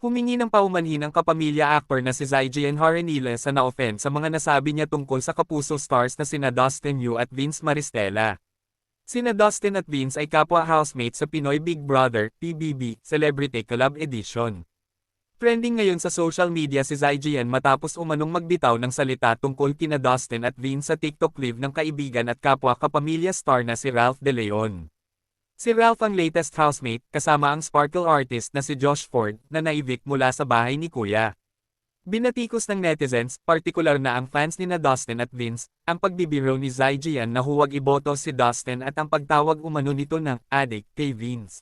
Humingi ng paumanhin ang kapamilya actor na si Zygian Harenile sa na-offend sa mga nasabi niya tungkol sa kapuso stars na sina Dustin Yu at Vince Maristella. Sina Dustin at Vince ay kapwa housemates sa Pinoy Big Brother, PBB, Celebrity Collab Edition. Trending ngayon sa social media si Zygian matapos umanong magbitaw ng salita tungkol kina Dustin at Vince sa TikTok live ng kaibigan at kapwa kapamilya star na si Ralph De Leon. Si Ralph ang latest housemate, kasama ang sparkle artist na si Josh Ford, na na-evict mula sa bahay ni Kuya. Binatikos ng netizens, partikular na ang fans ni na Dustin at Vince, ang pagbibiro ni Zygian na huwag iboto si Dustin at ang pagtawag umano nito ng addict kay Vince.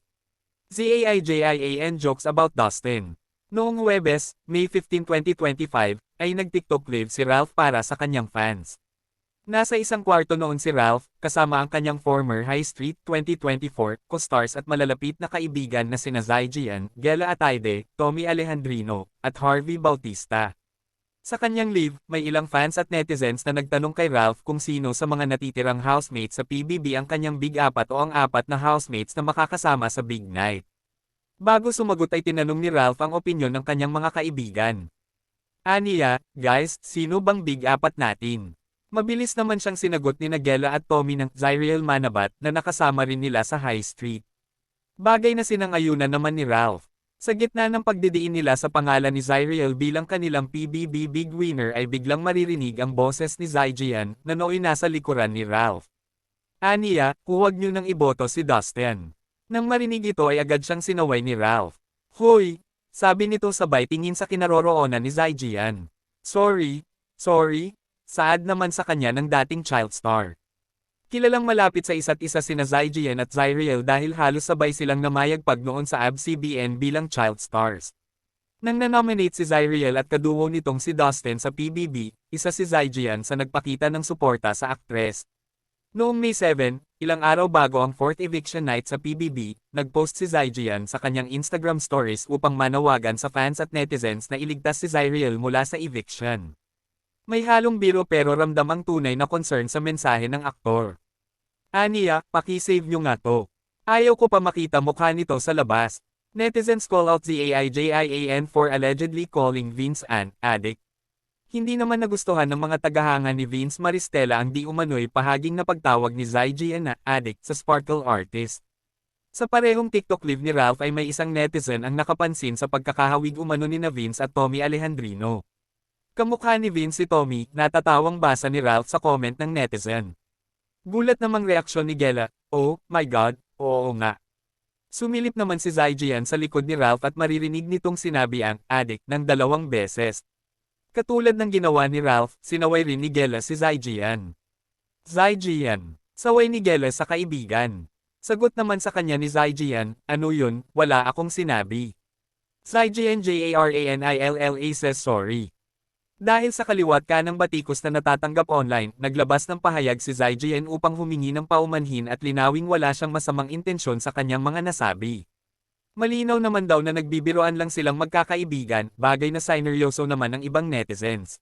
ZAIJIAN jokes about Dustin. Noong Huwebes, May 15, 2025, ay nag-TikTok live si Ralph para sa kanyang fans. Nasa isang kwarto noon si Ralph, kasama ang kanyang former High Street 2024 co-stars at malalapit na kaibigan na sina Zygian, Gela Ataide, Tommy Alejandrino, at Harvey Bautista. Sa kanyang live, may ilang fans at netizens na nagtanong kay Ralph kung sino sa mga natitirang housemates sa PBB ang kanyang Big Apat o ang apat na housemates na makakasama sa Big Night. Bago sumagot ay tinanong ni Ralph ang opinyon ng kanyang mga kaibigan. Aniya, guys, sino bang Big Apat natin? Mabilis naman siyang sinagot ni Nagela at Tommy ng Zyriel Manabat na nakasama rin nila sa High Street. Bagay na sinangayunan naman ni Ralph. Sa gitna ng pagdidiin nila sa pangalan ni Zyriel bilang kanilang PBB Big Winner ay biglang maririnig ang boses ni Zygian na nooy nasa likuran ni Ralph. Aniya, huwag niyo nang iboto si Dustin. Nang marinig ito ay agad siyang sinaway ni Ralph. Hoy! Sabi nito sabay tingin sa kinaroroonan ni Zygian. Sorry, sorry, Saad naman sa kanya ng dating child star. Kilalang malapit sa isa't isa sina Zygian at Zyriel dahil halos sabay silang namayagpag noon sa ABS-CBN bilang child stars. Nang nanominate si Zyriel at kaduo nitong si Dustin sa PBB, isa si Zygian sa nagpakita ng suporta sa aktres. Noong May 7, ilang araw bago ang 4th eviction night sa PBB, nagpost si Zygian sa kanyang Instagram stories upang manawagan sa fans at netizens na iligtas si Zyriel mula sa eviction. May halong biro pero ramdam ang tunay na concern sa mensahe ng aktor. Aniya, pakisave nyo nga to. Ayaw ko pa makita mukha nito sa labas. Netizens call out ZAIJIAN for allegedly calling Vince an addict. Hindi naman nagustuhan ng mga tagahanga ni Vince Maristella ang di umano'y pahaging na pagtawag ni Zygian na addict sa Sparkle Artist. Sa parehong TikTok live ni Ralph ay may isang netizen ang nakapansin sa pagkakahawig umano ni na Vince at Tommy Alejandrino. Kamukha ni Vince si Tommy, natatawang basa ni Ralph sa comment ng netizen. Gulat namang reaksyon ni Gela, oh, my god, oo nga. Sumilip naman si Zygian sa likod ni Ralph at maririnig nitong sinabi ang addict ng dalawang beses. Katulad ng ginawa ni Ralph, sinaway rin ni Gela si Zygian. Zygian, saway ni Gela sa kaibigan. Sagot naman sa kanya ni Zygian, ano yun, wala akong sinabi. Zygian J-A-R-A-N-I-L-L-A says sorry. Dahil sa kaliwat ka ng batikos na natatanggap online, naglabas ng pahayag si Zygian upang humingi ng paumanhin at linawing wala siyang masamang intensyon sa kanyang mga nasabi. Malinaw naman daw na nagbibiroan lang silang magkakaibigan, bagay na sineryoso naman ng ibang netizens.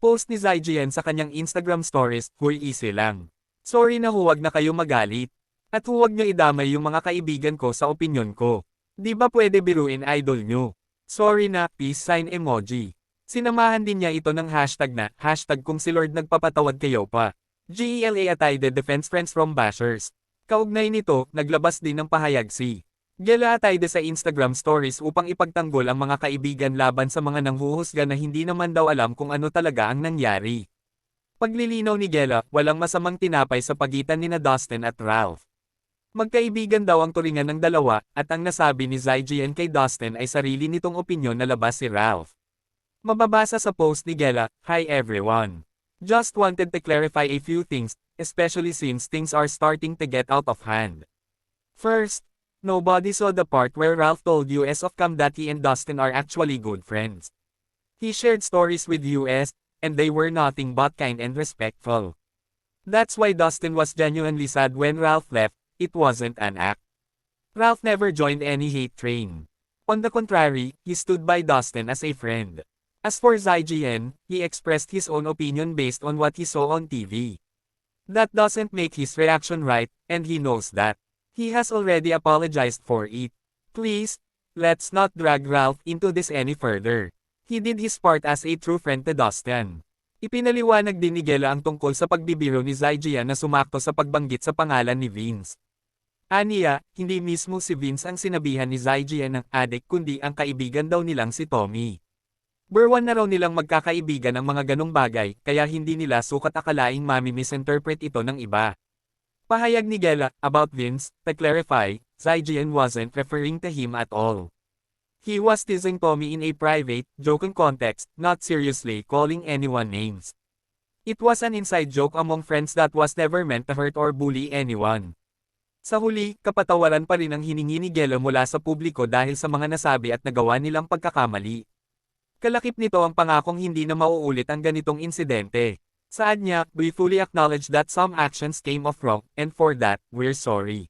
Post ni Zygian sa kanyang Instagram stories, Huy easy lang. Sorry na huwag na kayo magalit. At huwag nyo idamay yung mga kaibigan ko sa opinyon ko. Di ba pwede biruin idol nyo? Sorry na, peace sign emoji. Sinamahan din niya ito ng hashtag na, hashtag kung si Lord nagpapatawad kayo pa. GELA atay the defense friends from bashers. Kaugnay nito, naglabas din ng pahayag si Gela Atayde sa Instagram stories upang ipagtanggol ang mga kaibigan laban sa mga nanghuhusga na hindi naman daw alam kung ano talaga ang nangyari. Paglilinaw ni Gela, walang masamang tinapay sa pagitan ni na Dustin at Ralph. Magkaibigan daw ang turingan ng dalawa, at ang nasabi ni Zygian kay Dustin ay sarili nitong opinyon na labas si Ralph. Mababasa sa post ni Gela, Hi everyone. Just wanted to clarify a few things, especially since things are starting to get out of hand. First, nobody saw the part where Ralph told US of Cam that he and Dustin are actually good friends. He shared stories with US, and they were nothing but kind and respectful. That's why Dustin was genuinely sad when Ralph left, it wasn't an act. Ralph never joined any hate train. On the contrary, he stood by Dustin as a friend. As for Zygian, he expressed his own opinion based on what he saw on TV. That doesn't make his reaction right, and he knows that. He has already apologized for it. Please, Let's not drag Ralph into this any further. He did his part as a true friend to Dustin. Ipinaliwanag din ni Gela ang tungkol sa pagbibiro ni Zygia na sumakto sa pagbanggit sa pangalan ni Vince. Aniya, hindi mismo si Vince ang sinabihan ni Zygia ng adik kundi ang kaibigan daw nilang si Tommy. Berwan na raw nilang magkakaibigan ang mga ganong bagay, kaya hindi nila sukat akalaing mami-misinterpret ito ng iba. Pahayag ni Gela, about Vince, to clarify, Zygian wasn't referring to him at all. He was teasing Tommy in a private, joking context, not seriously calling anyone names. It was an inside joke among friends that was never meant to hurt or bully anyone. Sa huli, kapatawaran pa rin ang hiningi ni Gelo mula sa publiko dahil sa mga nasabi at nagawa nilang pagkakamali. Kalakip nito ang pangakong hindi na mauulit ang ganitong insidente. Saad niya, we fully acknowledge that some actions came off wrong, and for that, we're sorry.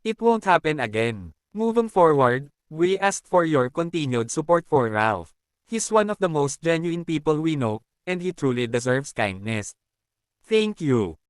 It won't happen again. Moving forward, we ask for your continued support for Ralph. He's one of the most genuine people we know, and he truly deserves kindness. Thank you.